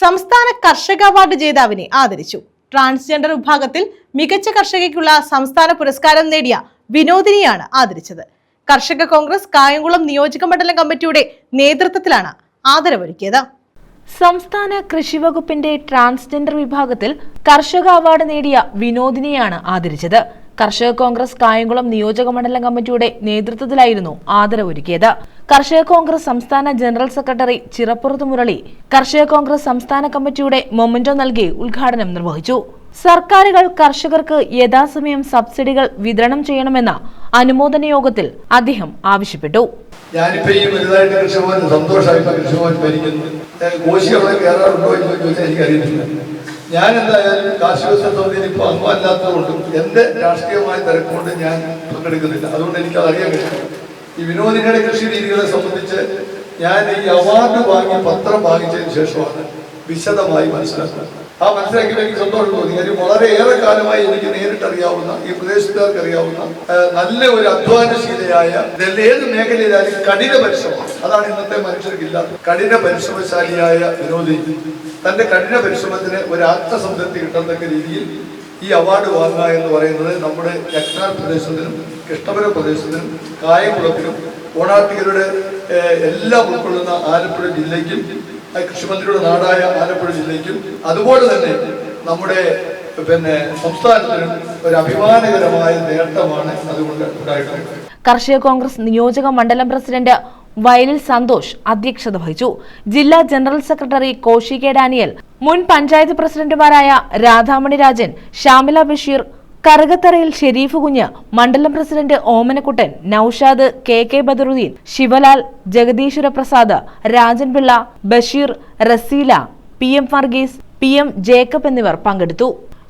സംസ്ഥാന കർഷക അവാർഡ് ജേതാവിനെ ആദരിച്ചു. ട്രാൻസ്ജെൻഡർ വിഭാഗത്തിൽ മികച്ച കർഷകയ്ക്കുള്ള സംസ്ഥാന പുരസ്കാരം നേടിയ വിനോദിനിയാണ് ആദരിച്ചത്. കർഷക കോൺഗ്രസ് കായംകുളം നിയോജക മണ്ഡലം കമ്മിറ്റിയുടെ നേതൃത്വത്തിലാണ് ആദരവൊരുക്കിയത്. സംസ്ഥാന കൃഷി വകുപ്പിന്റെ ട്രാൻസ്ജെൻഡർ വിഭാഗത്തിൽ കർഷക അവാർഡ് നേടിയ വിനോദിനിയാണ് ആദരിച്ചത്. കർഷക കോൺഗ്രസ് കായംകുളം നിയോജക മണ്ഡലം കമ്മിറ്റിയുടെ നേതൃത്വത്തിലായിരുന്നു ആദരവൊരുക്കിയത്. കർഷക കോൺഗ്രസ് സംസ്ഥാന ജനറൽ സെക്രട്ടറി ചിറപ്പുറത്ത് മുരളി കർഷക കോൺഗ്രസ് സംസ്ഥാന കമ്മിറ്റിയുടെ മൊമെന്റോ നൽകി ഉദ്ഘാടനം നിർവഹിച്ചു. സർക്കാരുകൾ കർഷകർക്ക് യഥാസമയം സബ്സിഡികൾ വിതരണം ചെയ്യണമെന്ന അനുമോദന യോഗത്തിൽ അദ്ദേഹം ആവശ്യപ്പെട്ടു. ഞാനിപ്പോ ഞാൻ എന്തായാലും കാർഷിക സമിതിയിൽ ഇപ്പൊ അംഗമല്ലാത്തതുകൊണ്ടും എന്റെ രാഷ്ട്രീയമായ തിരക്കുകൊണ്ട് ഞാൻ പങ്കെടുക്കുന്നില്ല. അതുകൊണ്ട് എനിക്ക് അറിയാൻ കഴിയും ഈ വിനോദിനിയുടെ കൃഷി രീതികളെ സംബന്ധിച്ച് ഞാൻ ഈ അവാർഡ് വാങ്ങി പത്രം വാങ്ങിച്ചതിന് ശേഷമാണ് വിശദമായി മനസ്സിലാക്കുന്നത്. ആ മനസ്സിലാക്കിയിട്ട് എനിക്ക് സന്തോഷം തോന്നി. കാര്യം വളരെയേറെ കാലമായി എനിക്ക് നേരിട്ടറിയാവുന്ന ഈ പ്രദേശത്തുകാർക്ക് അറിയാവുന്ന നല്ല ഒരു അധ്വാനശീലയായ ഏത് മേഖലയിലായാലും കഠിന പരിശ്രമം അതാണ് ഇന്നത്തെ മനുഷ്യർക്കില്ലാത്തത് കഠിന പരിശ്രമശാലിയായ വിനോദി. തന്റെ കഠിന പരിശ്രമത്തിന് ഒരു ആത്മസംതൃപ്തി കിട്ടത്തക്ക രീതിയിൽ ഈ അവാർഡ് വാങ്ങുക എന്ന് പറയുന്നത് നമ്മുടെ യക്നാർ പ്രദേശത്തിനും കൃഷ്ണപുരം പ്രദേശത്തിനും കായംകുളത്തിനും ഓണാട്ടികളുടെ ഏഹ്, എല്ലാം ഉൾക്കൊള്ളുന്ന ആലപ്പുഴ ജില്ലയ്ക്കും കൃഷിമന്ത്രിയുടെ നാടായ ആലപ്പുഴ ജില്ലയ്ക്കും അതുപോലെ തന്നെ നമ്മുടെ പിന്നെ സംസ്ഥാനത്തിനും ഒരു അഭിമാനകരമായ നേട്ടമാണ് അതുകൊണ്ട് ഉണ്ടായിട്ടുള്ളത്. കർഷക കോൺഗ്രസ് നിയോജക മണ്ഡലം പ്രസിഡന്റ് വയലിൽ സന്തോഷ് അധ്യക്ഷത വഹിച്ചു. ജില്ലാ general secretary Koshy K Daniel മുൻ പഞ്ചായത്ത് പ്രസിഡന്റുമാരായ രാധാമണി രാജൻ ഷാമില ബഷീർ കറുകത്തറയിൽ ഷെരീഫ് കുഞ്ഞ് മണ്ഡലം president Omanakuttan Noushad K K Badruddin Sivalal Jagadeeswara Prasad Rajan Pillai Basheer Raseela P M Varghese P M Jacob എന്നിവർ പങ്കെടുത്തു.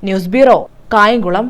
News bureau Kayamkulam.